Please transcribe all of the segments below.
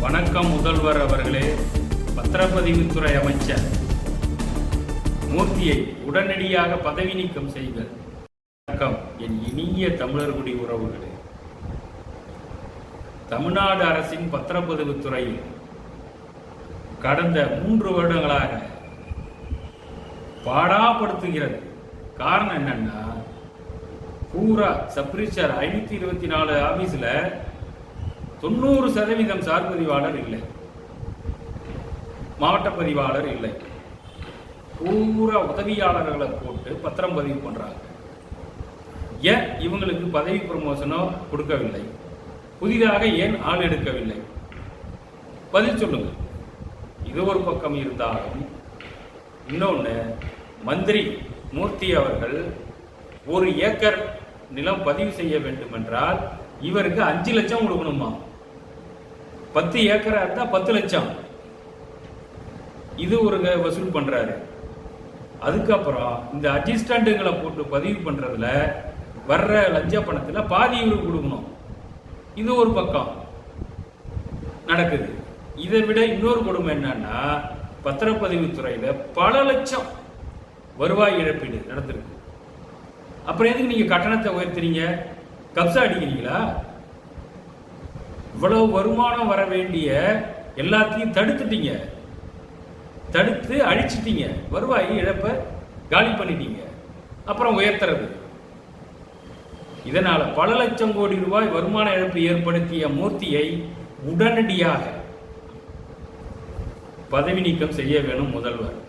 வணக்கம் முதல்வர் அவர்களே. பத்திரப்பதிவுத்துறை அமைச்சர். மூர்த்தியை உடனடியாக பதவி நீக்கம் செய்க வணக்கம். என் இனிய தமிழர்குடி உறவுகளே. தமிழ்நாடு அரசின் பத்திரப்பதிவுத்துறையில் கடந்த மூன்று வருடங்களாக பாடாப்படுத்துகிறது. காரணம் என்னன்னா பூரா சப்ரிச்சர் ஐநூத்தி இருபத்தி நாலு ஆபீஸ்ல தொண்ணூறு சதவீதம் சார் பதிவாளர் இல்லை. மாவட்ட பதிவாளர் இல்லை. பூரா உதவியாளர்களை போட்டு பத்திரம் பதிவு பண்ணுறாங்க ஏன் இவங்களுக்கு பதவி ப்ரமோஷனோ கொடுக்கவில்லை? புதிதாக ஏன் ஆள் எடுக்கவில்லை? பதில் சொல்லுங்கள் இது ஒரு பக்கம் இருந்தாலும் இன்னொன்று மந்திரி மூர்த்தி அவர்கள் ஒரு ஏக்கர் நிலம் பதிவு செய்ய வேண்டும் என்றால் இவருக்கு அஞ்சு லட்சம் கொடுக்கணுமா? பத்து ஏக்கரா இருந்தா பத்து லட்சம். இது ஒரு வசூல் பண்றாரு. அதுக்கப்புறம் இந்த அசிஸ்டண்ட்டுங்களை போட்டு பதிவு பண்றதுல வர்ற லஞ்ச பணத்துல பாதி இவருக்கு கொடுக்கணும். இது ஒரு பக்கம் நடக்குது. இதை விட இன்னொரு கொடுமை என்னன்னா பத்திரப்பதிவுத்துறையில பல லட்சம் வருவாய் இழப்பீடு நடந்திருக்கு. அப்புறம் எதுக்கு நீங்க கட்டணத்தை உயர்த்துறீங்க? கப்சா அடிக்கிறீங்களா? இவ்வளவு வருமானம் வர வேண்டிய எல்லாத்தையும் தடுத்துட்டீங்க. தடுத்து அழிச்சிட்டீங்க. வருவாய் இழப்பை காலி பண்ணிட்டீங்க. அப்புறம் உயர்த்துறது. இதனால் பல லட்சம் கோடி ரூபாய் வருமான இழப்பு ஏற்படுத்திய மூர்த்தியை உடனடியாக பதவி நீக்கம் செய்ய வேணும் முதல்வர்.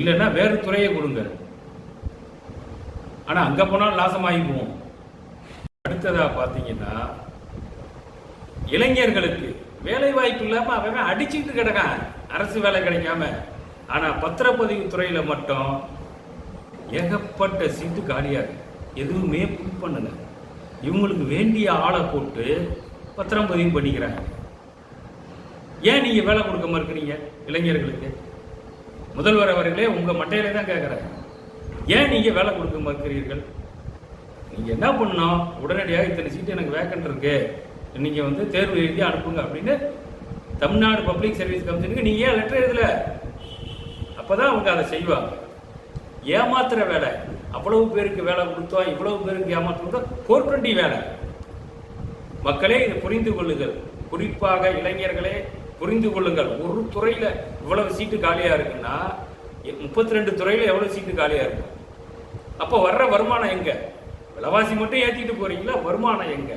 இல்லைன்னா வேறு துறையை கொடுங்க. ஆனால் அங்கே போனால் நாசமாகி போவோம் பார்த்தீங்கன்னா இளைஞர்களுக்கு வேலை வாய்ப்பு இல்லாம அவன் அடிச்சுட்டு கிடக்கான். அரசு வேலை கிடைக்காம. ஆனா பத்திரப்பதிவு துறையில மட்டும் ஏகப்பட்ட சீட்டு காலியாக எதுவுமே புக் பண்ணல. இவங்களுக்கு வேண்டிய ஆளை போட்டு பத்திரம் பதிவு பண்ணிக்கிறாங்க. ஏன் நீங்க வேலை கொடுக்க மறுக்கிறீங்க இளைஞர்களுக்கு? முதல்வர் அவர்களே உங்க மட்டையில தான் கேட்குறாங்க ஏன் நீங்க வேலை கொடுக்க மறுக்கிறீர்கள்? நீங்க என்ன பண்ணணும்? உடனடியாக இத்தனை சீட்டு எனக்கு வேக்கன்ட் இருக்கு. நீங்கள் வந்து தேர்வு எழுதி அனுப்புங்க அப்படின்னு தமிழ்நாடு பப்ளிக் சர்வீஸ் கமிஷனுக்கு நீங்கள் ஏன் லெட்டர் எதில்லை அப்போ தான் அவங்க அதை செய்வாங்க. ஏமாத்துகிற வேலை. அவ்வளவு பேருக்கு வேலை கொடுத்தோம் இவ்வளவு பேருக்கு ஏமாத்துறோம் ஃபோர் டுவெண்ட்டி வேலை. மக்களே இதை புரிந்து கொள்ளுங்கள். குறிப்பாக இளைஞர்களே புரிந்து கொள்ளுங்கள். ஒரு துறையில் இவ்வளவு சீட்டு காலியாக இருக்குன்னா முப்பத்தி ரெண்டு துறையில் எவ்வளோ சீட்டு காலியாக இருக்கும்? அப்போ வர்ற வருமானம் எங்கே? விலைவாசி மட்டும் ஏற்றிட்டு போகிறீங்களா வருமானம் எங்கே?